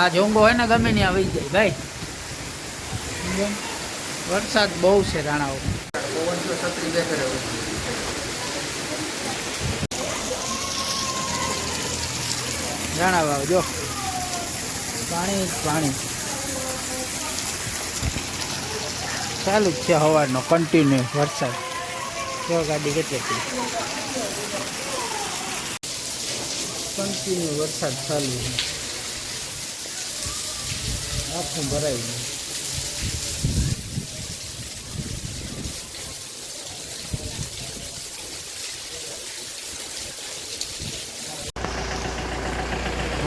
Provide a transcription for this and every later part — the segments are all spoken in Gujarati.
આ જોંગો હોય ને ગમે ત્યાં આવી જાય. ભાઈ, વરસાદ બહુ છે રાણાઓ. રાણા વાવ જો. પાણી પાણી. ચાલુ જ છે સવારનો કન્ટિન્યુ વરસાદ. જો ગાડી કેટલી કન્ટિન્યુ વરસાદ ચાલુ છે. આખું ભરાઈ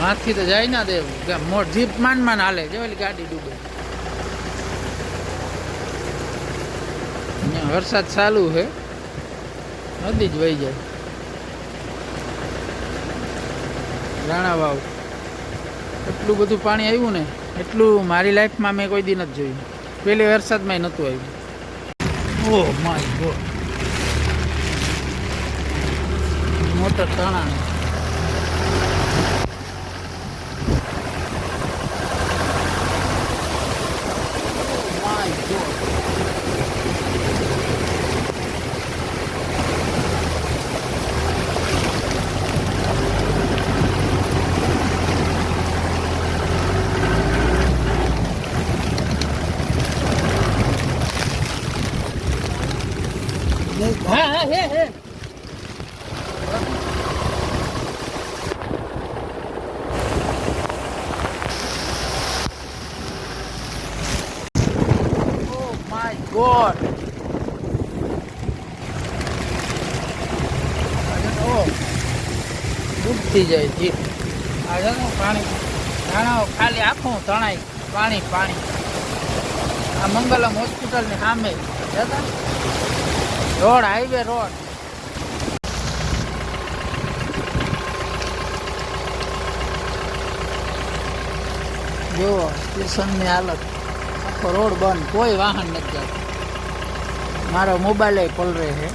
હાથથી તો જાય ના દેવું. જીપ માન માન હાલે. ઓલી ગાડી ડૂબે. વરસાદ ચાલુ છે. નદી જ વહી જાય. રાણા વાવ એટલું બધું પાણી આવ્યું ને. એટલું મારી લાઈફમાં મેં કોઈ દી નથી જોયું. પહેલી વરસાદમાં નહોતું આવ્યું. Oh my god. મોટર તણા my god. હા હા, હે. ડૂબતી જાય જી આ છે ને પાણી જાણો ખાલી આખું તણાય પાણી પાણી આ મંગલમ હોસ્પિટલની સામે જતા રોડ હાઈવે રોડ. જુઓ, સ્ટેશનની હાલત. આખો રોડ બંધ, કોઈ વાહન નથી આવતું મારો મોબાઈલ પલરે છે.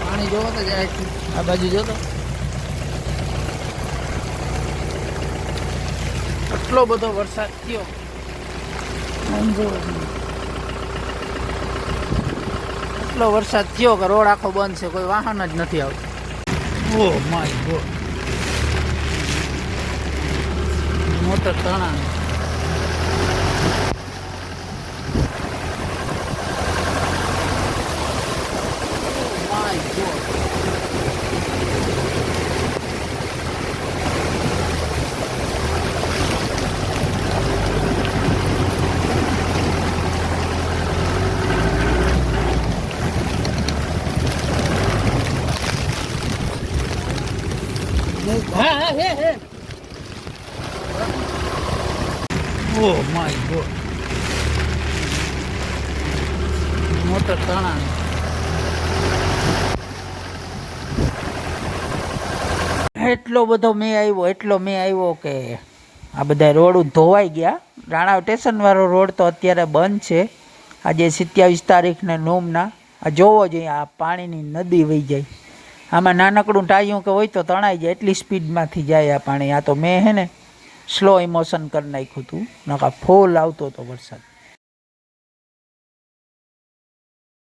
પાણી જોવો તો જાય. આ બાજુ જોતો આટલો બધો વરસાદ થયો. આમ એટલો વરસાદ થયો કે રોડ આખો બંધ છે, કોઈ વાહન જ નથી આવતું. Oh my god. મોટર તણા my god. હા માય god. મોટર તાણા. એટલો બધો મેં આવ્યો, એટલો મેં આવ્યો કે આ બધા રોડ ધોવાઈ ગયા. રાણા સ્ટેશનવાળો રોડ તો અત્યારે બંધ છે. આજે સત્યાવીસ તારીખને નોમના. આ જોવો જોઈએ, આ પાણીની નદી વહી જાય. આમાં નાનકડું ટાયું કે હોય તો તણાઈ જાય, એટલી સ્પીડમાંથી જાય આ પાણી. આ તો મેં, હે ને સ્લો ઇમોશન કરી નાખ્યું હતું. નકા ફૂલ આવતો હતો વરસાદ.